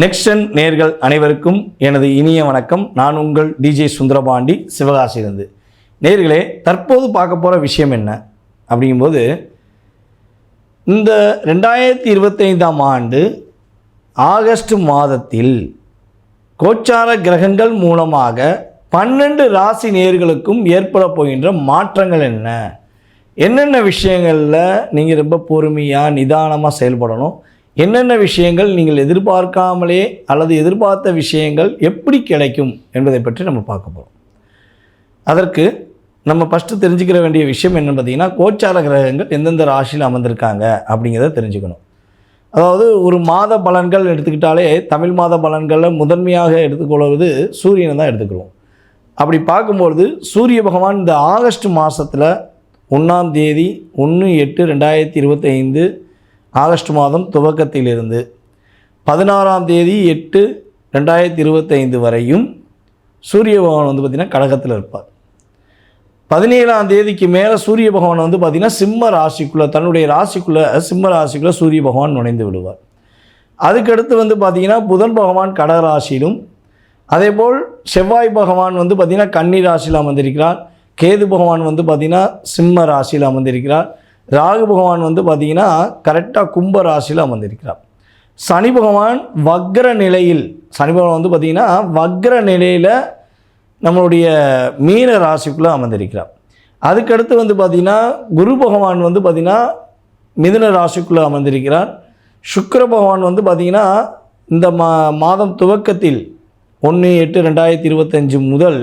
நெக்ஸ்டன் நேர்கள் அனைவருக்கும் எனது இனிய வணக்கம். நான் உங்கள் டிஜே சுந்தரபாண்டி சிவகாசியிலிருந்து. நேர்களே தற்போது பார்க்க போகிற விஷயம் என்ன? அப்படிங்கும்போது இந்த ரெண்டாயிரத்தி இருபத்தைந்தாம் ஆண்டு ஆகஸ்ட் மாதத்தில் கோச்சார கிரகங்கள் மூலமாக பன்னெண்டு ராசி நேர்களுக்கும் ஏற்பட போகின்ற மாற்றங்கள் என்ன? என்னென்ன விஷயங்களில் நீங்கள் ரொம்ப பொறுமையாக நிதானமாக செயல்படணும்? என்னென்ன விஷயங்கள் நீங்கள் எதிர்பார்க்காமலே அல்லது எதிர்பார்த்த விஷயங்கள் எப்படி கிடைக்கும் என்பதை பற்றி நம்ம பார்க்க போகிறோம் அதற்கு நம்ம ஃபஸ்ட்டு தெரிஞ்சுக்கிற வேண்டிய விஷயம் என்னென்னு பார்த்தீங்கன்னா கோச்சார கிரகங்கள் எந்தெந்த ராசியில் அமர்ந்திருக்காங்க அப்படிங்கிறத தெரிஞ்சுக்கணும். அதாவது ஒரு மாத பலன்கள் எடுத்துக்கிட்டாலே தமிழ் மாத பலன்களில் முதன்மையாக எடுத்துக்கொள்வது சூரியனை தான் எடுத்துக்கிறோம் அப்படி பார்க்கும்பொழுது சூரிய பகவான் இந்த ஆகஸ்ட் மாதத்தில் ஒன்றாம் தேதி ஒன்று எட்டு ரெண்டாயிரத்தி இருபத்தைந்து ஆகஸ்ட் மாதம் துவக்கத்திலிருந்து பதினாறாம் தேதி எட்டு ரெண்டாயிரத்தி இருபத்தைந்து வரையும் சூரிய பகவான் வந்து பார்த்திங்கன்னா கடகத்தில் இருப்பார். பதினேழாம் தேதிக்கு மேலே சூரிய பகவான் வந்து பார்த்திங்கன்னா சிம்ம ராசிக்குள்ளே தன்னுடைய ராசிக்குள்ளே சிம்ம ராசிக்குள்ளே சூரிய பகவான் நுழைந்து விடுவார். அதுக்கடுத்து வந்து பார்த்திங்கன்னா புதன் பகவான் கடக ராசியிலும் அதேபோல் செவ்வாய் பகவான் வந்து பார்த்திங்கன்னா கன்னி ராசியில் அமர்ந்திருக்கிறார். கேது பகவான் வந்து பார்த்திங்கன்னா சிம்ம ராசியில் அமர்ந்திருக்கிறார். ராகு பகவான் வந்து பார்த்திங்கன்னா கரெக்டாக கும்ப ராசியில் அமர்ந்திருக்கிறார். சனி பகவான் வக்ர நிலையில் சனி பகவான் வந்து பார்த்திங்கன்னா வக்ர நிலையில் நம்மளுடைய மீன ராசிக்குள்ளே அமர்ந்திருக்கிறார். அதுக்கடுத்து வந்து பார்த்திங்கன்னா குரு பகவான் வந்து பார்த்திங்கன்னா மிதுன ராசிக்குள்ளே அமர்ந்திருக்கிறார். சுக்கர பகவான் வந்து பார்த்திங்கன்னா இந்த மா மாதம் துவக்கத்தில் ஒன்று எட்டு ரெண்டாயிரத்தி இருபத்தஞ்சி முதல்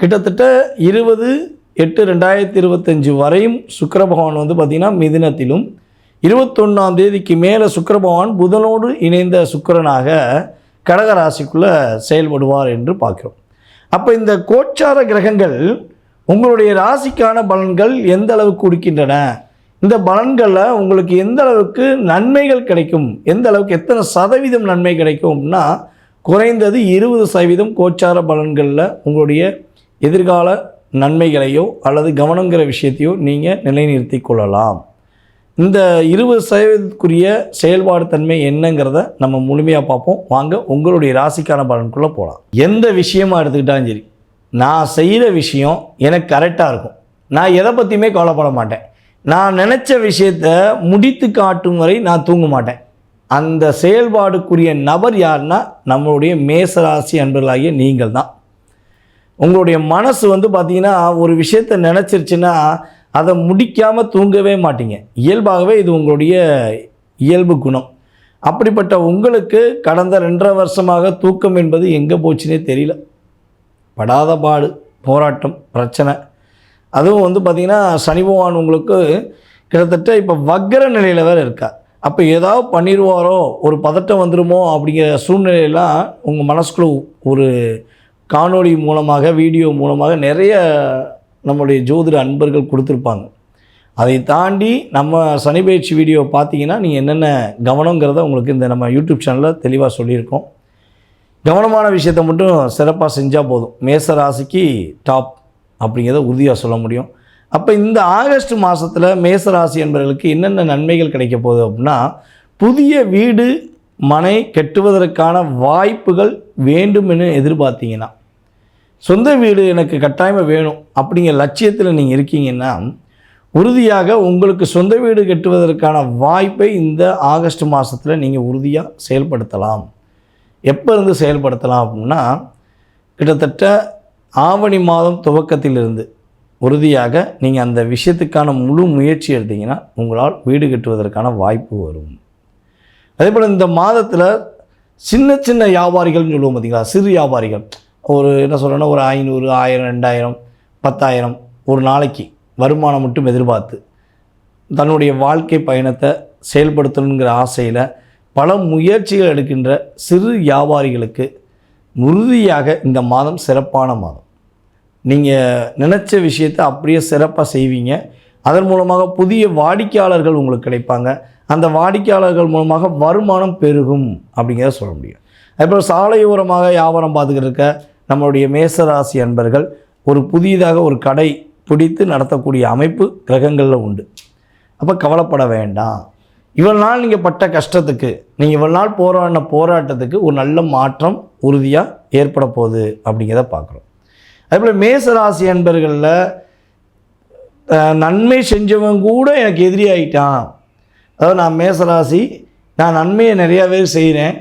கிட்டத்தட்ட இருபது எட்டு ரெண்டாயிரத்தி இருபத்தஞ்சி வரையும் சுக்கர பகவான் வந்து பார்த்திங்கன்னா மிதினத்திலும் இருபத்தொன்னாம் தேதிக்கு மேலே சுக்கர பகவான் புதனோடு இணைந்த சுக்கரனாக கடகராசிக்குள்ளே செயல்படுவார் என்று பார்க்கிறோம். அப்போ இந்த கோச்சார கிரகங்கள் உங்களுடைய ராசிக்கான பலன்கள் எந்த அளவுக்கு கொடுக்கின்றன? இந்த பலன்களில் உங்களுக்கு எந்த அளவுக்கு நன்மைகள் கிடைக்கும்? எந்த அளவுக்கு எத்தனை சதவீதம் நன்மை கிடைக்கும்னா குறைந்தது இருபது சதவீதம் கோச்சார பலன்களில் உங்களுடைய எதிர்கால நன்மைகளையோ அல்லது கவனங்கிற விஷயத்தையோ நீங்கள் நிலைநிறுத்தி கொள்ளலாம். இந்த இருபது சதவீதத்துக்குரிய செயல்பாடு தன்மை என்னங்கிறத நம்ம முழுமையாக பார்ப்போம். வாங்க உங்களுடைய ராசிக்கான பலனுக்குள்ளே போகலாம் எந்த விஷயமா எடுத்துக்கிட்டாலும் சரி நான் செய்கிற விஷயம் எனக்கு கரெக்டாக இருக்கும். நான் எதை பற்றியுமே கவலைப்பட மாட்டேன். நான் நினச்ச விஷயத்த முடித்து காட்டும் வரை நான் தூங்க மாட்டேன். அந்த செயல்பாடுக்குரிய நபர் யாருன்னா நம்மளுடைய மேசராசி அன்பர்களாகிய நீங்கள் தான் உங்களுடைய மனசு வந்து பார்த்திங்கன்னா ஒரு விஷயத்த நினச்சிருச்சுன்னா அதை முடிக்காமல் தூங்கவே மாட்டீங்க. இயல்பாகவே இது உங்களுடைய இயல்பு குணம். அப்படிப்பட்ட உங்களுக்கு கடந்த ரெண்டரை வருஷமாக தூக்கம் என்பது எங்கே போச்சுன்னே தெரியல. படாத பாடு போராட்டம் பிரச்சனை. அதுவும் வந்து பார்த்திங்கன்னா சனி பகவான் உங்களுக்கு கிட்டத்தட்ட இப்போ வக்கர நிலையில் வேறு இருக்கா. அப்போ ஏதாவது பண்ணிடுவாரோ ஒரு பதட்டம் வந்துடுமோ அப்படிங்கிற சூழ்நிலையெல்லாம் உங்கள் மனசுக்குள்ள ஒரு காணொளி மூலமாக வீடியோ மூலமாக நிறைய நம்முடைய ஜோதிட அன்பர்கள் கொடுத்துருப்பாங்க. அதை தாண்டி நம்ம சனி பயிற்சி வீடியோ பார்த்தீங்கன்னா நீங்கள் என்னென்ன கவனங்கிறத உங்களுக்கு இந்த நம்ம யூடியூப் சேனலில் தெளிவாக சொல்லியிருக்கோம். கவனமான விஷயத்தை மட்டும் சிறப்பாக செஞ்சால் போதும். மேச ராசிக்கு டாப் அப்படிங்கிறத உறுதியாக சொல்ல முடியும். அப்போ இந்த ஆகஸ்ட் மாதத்தில் மேசராசி என்பவர்களுக்கு என்னென்ன நன்மைகள் கிடைக்க போகுது அப்படின்னா புதிய வீடு மனை கட்டுவதற்கான வாய்ப்புகள் வேண்டும் என எதிர்பார்த்தீங்கன்னா சொந்த வீடு எனக்கு கட்டாயமாக வேணும் அப்படிங்கிற லட்சியத்தில் நீங்கள் இருக்கீங்கன்னா உறுதியாக உங்களுக்கு சொந்த வீடு கட்டுவதற்கான வாய்ப்பை இந்த ஆகஸ்ட் மாதத்தில் நீங்கள் உறுதியாக செயல்படுத்தலாம். எப்போ இருந்து செயல்படுத்தலாம் அப்படின்னா கிட்டத்தட்ட ஆவணி மாதம் துவக்கத்திலிருந்து உறுதியாக நீங்கள் அந்த விஷயத்துக்கான முழு முயற்சி எடுத்தீங்கன்னா உங்களால் வீடு கட்டுவதற்கான வாய்ப்பு வரும். அதே போல் இந்த மாதத்தில் சின்ன சின்ன வியாபாரிகள்னு சொல்லுவோம் பார்த்தீங்களா சிறு வியாபாரிகள். ஒரு என்ன சொல்கிறேன்னா ஒரு ஐநூறு ஆயிரம் ரெண்டாயிரம் பத்தாயிரம் ஒரு நாளைக்கு வருமானம் மட்டும் எதிர்பார்த்து தன்னுடைய வாழ்க்கை பயணத்தை செயல்படுத்தணுங்கிற ஆசையில் பல முயற்சிகள் எடுக்கின்ற சிறு வியாபாரிகளுக்கு உறுதியாக இந்த மாதம் சிறப்பான மாதம். நீங்கள் நினச்ச விஷயத்தை அப்படியே சிறப்பாக செய்வீங்க. அதன் மூலமாக புதிய வாடிக்கையாளர்கள் உங்களுக்கு கிடைப்பாங்க. அந்த வாடிக்கையாளர்கள் மூலமாக வருமானம் பெருகும் அப்படிங்கிறத சொல்ல முடியும். அதேபோல் சாலையோரமாக வியாபாரம் பார்த்துக்கிட்டு இருக்க நம்மளுடைய மேசராசி அன்பர்கள் ஒரு புதியதாக ஒரு கடை பிடித்து நடத்தக்கூடிய அமைப்பு கிரகங்களில் உண்டு. அப்போ கவலைப்பட வேண்டாம். இவ்வளோ நாள் நீங்கள் பட்ட கஷ்டத்துக்கு நீங்கள் இவ்வளோ நாள் போராடின போராட்டத்துக்கு ஒரு நல்ல மாற்றம் உறுதியாக ஏற்பட போகுது அப்படிங்கிறத பார்க்குறோம். அதேபோல் மேசராசி அன்பர்களில் நன்மை செஞ்சவன் கூட எனக்கு எதிரியாயிட்டான் அதாவது நான் மேசராசி நான் நன்மையை நிறையா பேர் செய்கிறேன்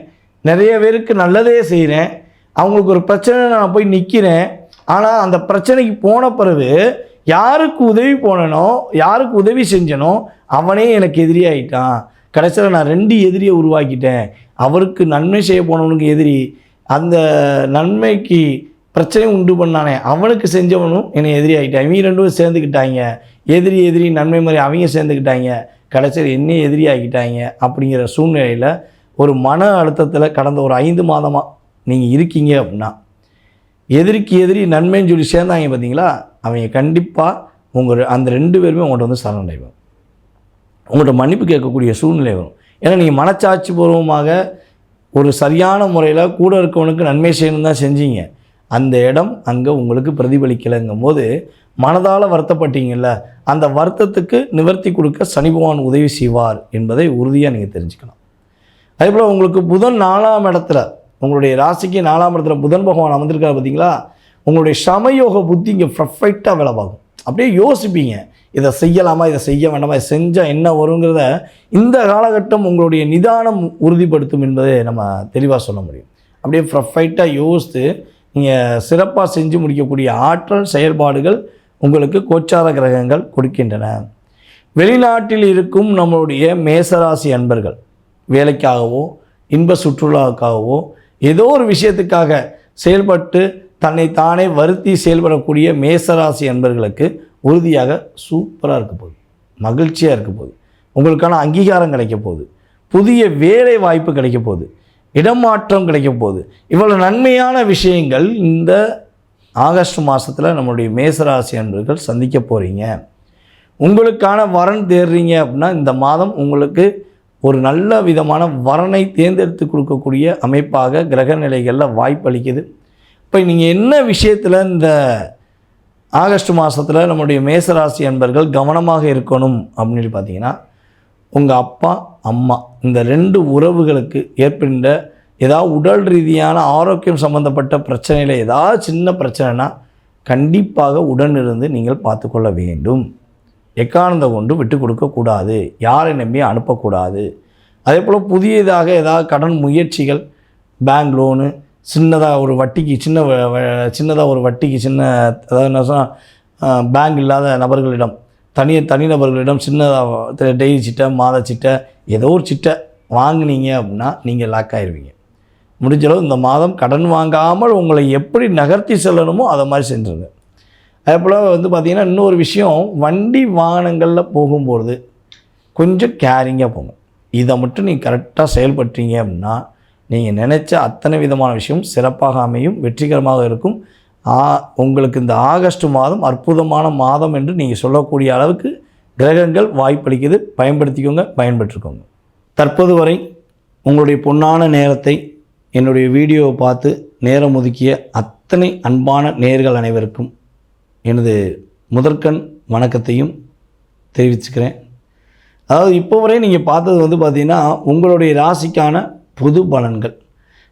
நிறைய பேருக்கு நல்லதே செய்கிறேன் அவங்களுக்கு ஒரு பிரச்சனை நான் போய் நிற்கிறேன் ஆனால் அந்த பிரச்சனைக்கு போன பிறகு யாருக்கு உதவி போனனோ யாருக்கு உதவி செஞ்சனோ அவனே எனக்கு எதிரியாயிட்டான் கடைசியில் நான் ரெண்டு எதிரியை உருவாக்கிட்டேன். அவருக்கு நன்மை செய்ய போனவனுக்கு எதிரி. அந்த நன்மைக்கு பிரச்சனை உண்டு பண்ணானே. அவனுக்கு செஞ்சவனும் என்னை எதிரி ஆகிட்டான் இவங்க ரெண்டும் சேர்ந்துக்கிட்டாங்க. எதிரி எதிரி நன்மை மாதிரி அவங்க சேர்ந்துக்கிட்டாங்க. கடைசியில் என்னையும் எதிரி ஆகிட்டாங்க அப்படிங்கிற சூழ்நிலையில் ஒரு மன அழுத்தத்தில் கடந்த ஒரு ஐந்து மாதமாக நீங்கள் இருக்கீங்க அப்படின்னா எதிரிக்கு எதிரி நன்மைன்னு சொல்லி சேர்ந்தாங்க பார்த்தீங்களா? அவங்க கண்டிப்பாக உங்கள் அந்த ரெண்டு பேருமே உங்கள்கிட்ட வந்து சரணடைவாங்க உங்கள்கிட்ட மன்னிப்பு கேட்கக்கூடிய சூழ்நிலை வரும். ஏன்னா நீங்கள் மனச்சாட்சி பூர்வமாக ஒரு சரியான முறையில் கூட இருக்கவனுக்கு நன்மை செய்யணும் தான் செஞ்சீங்க. அந்த இடம் அங்கே உங்களுக்கு பிரதிபலிக்கலைங்கும் போது மனதால் வருத்தப்பட்டீங்கல்ல அந்த வருத்தத்துக்கு நிவர்த்தி கொடுக்க சனி பகவான் உதவி செய்வார் என்பதை உறுதியாக நீங்கள் தெரிஞ்சுக்கணும். அதே போல் உங்களுக்கு புதன் நாலாம் இடத்துல உங்களுடைய ராசிக்கு நாலாம் இடத்துல புதன் பகவான் அமர்ந்திருக்காரு பார்த்தீங்களா? உங்களுடைய சமயோக புத்தி இங்கே பர்ஃபெக்டாக வேலை பார்க்கும். அப்படியே யோசிப்பீங்க. இதை செய்யலாமா? இதை செய்ய வேண்டாமா? இதை செஞ்சால் என்ன வருங்கிறத இந்த காலகட்டம் உங்களுடைய நிதானம் உறுதிப்படுத்தும் என்பதை நம்ம தெளிவாக சொல்ல முடியும். அப்படியே பர்ஃபெக்டாக யோசித்து நீங்கள் சிறப்பாக செஞ்சு முடிக்கக்கூடிய ஆற்றல் செயல்பாடுகள் உங்களுக்கு கோச்சார கிரகங்கள் கொடுக்கின்றன. வெளிநாட்டில் இருக்கும் நம்மளுடைய மேசராசி அன்பர்கள் வேலைக்காகவோ இன்ப சுற்றுலாவுக்காகவோ ஏதோ ஒரு விஷயத்துக்காக செயல்பட்டு தன்னை தானே வருத்தி செயல்படக்கூடிய மேசராசி அன்பர்களுக்கு உறுதியாக சூப்பராக இருக்க போகுது. மகிழ்ச்சியாக இருக்க போகுது. உங்களுக்கான அங்கீகாரம் கிடைக்க போகுது. புதிய வேலை வாய்ப்பு கிடைக்க போகுது. இடமாற்றம் கிடைக்க போகுது. இவ்வளவு நன்மையான விஷயங்கள் இந்த ஆகஸ்ட் மாதத்தில் நம்மளுடைய மேசராசி அன்பர்கள் சந்திக்க போகிறீங்க உங்களுக்கான வரன் தேடுறீங்க அப்படின்னா இந்த மாதம் உங்களுக்கு ஒரு நல்ல விதமான வரனை தேர்ந்தெடுத்து கொடுக்கக்கூடிய அமைப்பாக கிரக நிலைகளில் வாய்ப்பளிக்குது இப்போ நீங்கள் என்ன விஷயத்தில் இந்த ஆகஸ்ட் மாதத்தில் நம்முடைய மேசராசி அன்பர்கள் கவனமாக இருக்கணும் அப்படின்னு பார்த்தீங்கன்னா உங்கள் அப்பா அம்மா இந்த ரெண்டு உறவுகளுக்கு ஏற்படுகின்ற ஏதாவது உடல் ரீதியான ஆரோக்கியம் சம்மந்தப்பட்ட பிரச்சனையில் ஏதாவது சின்ன பிரச்சனைனா கண்டிப்பாக உடனிருந்து நீங்கள் பார்த்துக்கொள்ள வேண்டும். எக்காரணத்தை கொண்டு விட்டு கொடுக்கக்கூடாது. யாரை நம்பி அனுப்பக்கூடாது. அதே போல் புதியதாக ஏதாவது கடன் முயற்சிகள் பேங்க் லோனு சின்னதாக ஒரு வட்டிக்கு சின்ன சின்னதாக ஒரு வட்டிக்கு சின்ன அதாவது என்ன சொன்னால் பேங்க் இல்லாத நபர்களிடம் தனி தனிநபர்களிடம் சின்னதாக டெய்லி சிட்டை மாத சிட்டை ஏதோ ஒரு சிட்டை வாங்குனீங்க அப்படின்னா நீங்கள் லாக் ஆயிருவீங்க. முடிஞ்சளவு இந்த மாதம் கடன் வாங்காமல் உங்களை எப்படி நகர்த்தி செல்லணுமோ அதை மாதிரி செஞ்சுருங்க. அதே போல் வந்து பார்த்திங்கன்னா இன்னொரு விஷயம் வண்டி வாகனங்களில் போகும்போது கொஞ்சம் கேரிங்காக போங்க இதை மட்டும் நீங்கள் கரெக்டாக செயல்பட்டீங்க அப்படின்னா நீங்கள் நினச்ச அத்தனை விதமான விஷயம் சிறப்பாக அமையும் வெற்றிகரமாக இருக்கும். ஆ உங்களுக்கு இந்த ஆகஸ்ட் மாதம் அற்புதமான மாதம் என்று நீங்கள் சொல்லக்கூடிய அளவுக்கு கிரகங்கள் வாய்ப்பளிக்குது. பயன்படுத்திக்கோங்க பயன்பெற்றுக்கோங்க. தற்போது வரை உங்களுடைய பொன்னான நேரத்தை என்னுடைய வீடியோவை பார்த்து நேரம் ஒதுக்கிய அத்தனை அன்பான நேர்கள் அனைவருக்கும் எனது முதற்கண் வணக்கத்தையும் தெரிவிச்சுக்கிறேன். அதாவது இப்போ வரை நீங்கள் பார்த்தது வந்து பார்த்திங்கன்னா உங்களுடைய ராசிக்கான பொது பலன்கள்.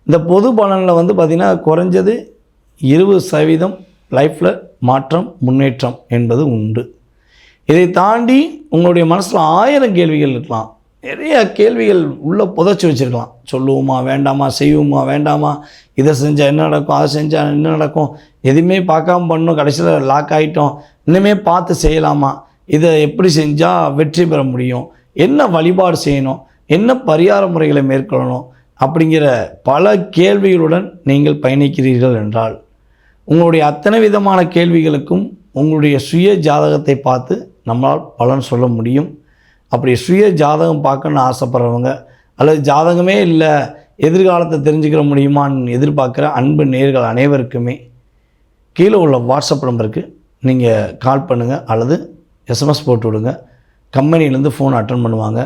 இந்த பொது பலனில் வந்து பார்த்திங்கன்னா குறைஞ்சது இருபது சதவீதம் லைஃப்பில் மாற்றம் முன்னேற்றம் என்பது உண்டு. இதை தாண்டி உங்களுடைய மனசில் ஆயிரம் கேள்விகள் இருக்கலாம். நிறைய கேள்விகள் உள்ளே புதைச்சி வச்சுருக்கலாம். சொல்லுவோமா வேண்டாமா செய்வோமா வேண்டாமா இதை செஞ்சால் என்ன நடக்கும் அதை செஞ்சால் என்ன நடக்கும் எதுவுமே பார்க்காம பண்ணோம் கடைசியில் லாக் ஆகிட்டோம் இன்னுமே பார்த்து செய்யலாமா இதை எப்படி செஞ்சால் வெற்றி பெற முடியும் என்ன வழிபாடு செய்யணும் என்ன பரிகார முறைகளை மேற்கொள்ளணும் அப்படிங்கிற பல கேள்விகளுடன் நீங்கள் பயணிக்கிறீர்கள் என்றால் உங்களுடைய அத்தனை விதமான கேள்விகளுக்கும் உங்களுடைய சுய ஜாதகத்தை பார்த்து நம்மளால் பலன் சொல்ல முடியும். அப்படி சுய ஜாதகம் பார்க்கணுன்னு ஆசைப்படுறவங்க அல்லது ஜாதகமே இல்லை எதிர்காலத்தை தெரிஞ்சுக்கிற முடியுமான்னு எதிர்பார்க்குற அன்பு நேர்கள் அனைவருக்குமே கீழே உள்ள வாட்ஸ்அப் நம்பருக்கு நீங்கள் கால் பண்ணுங்கள் அல்லது எஸ்எம்எஸ் போட்டு விடுங்க. கம்பெனிலேருந்து ஃபோன் அட்டன் பண்ணுவாங்க.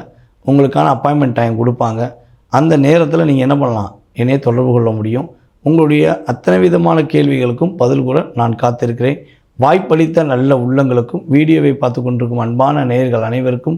உங்களுக்கான அப்பாயின்மெண்ட் டைம் கொடுப்பாங்க. அந்த நேரத்தில் நீங்கள் என்ன பண்ணலாம்? என்னையே தொடர்பு கொள்ள முடியும். உங்களுடைய அத்தனை விதமான கேள்விகளுக்கும் பதில் கூட நான் காத்திருக்கிறேன். வாய்ப்பளித்த நல்ல உள்ளங்களுக்கும் வீடியோவை பார்த்து கொண்டிருக்கும் அன்பான நேயர்கள் அனைவருக்கும்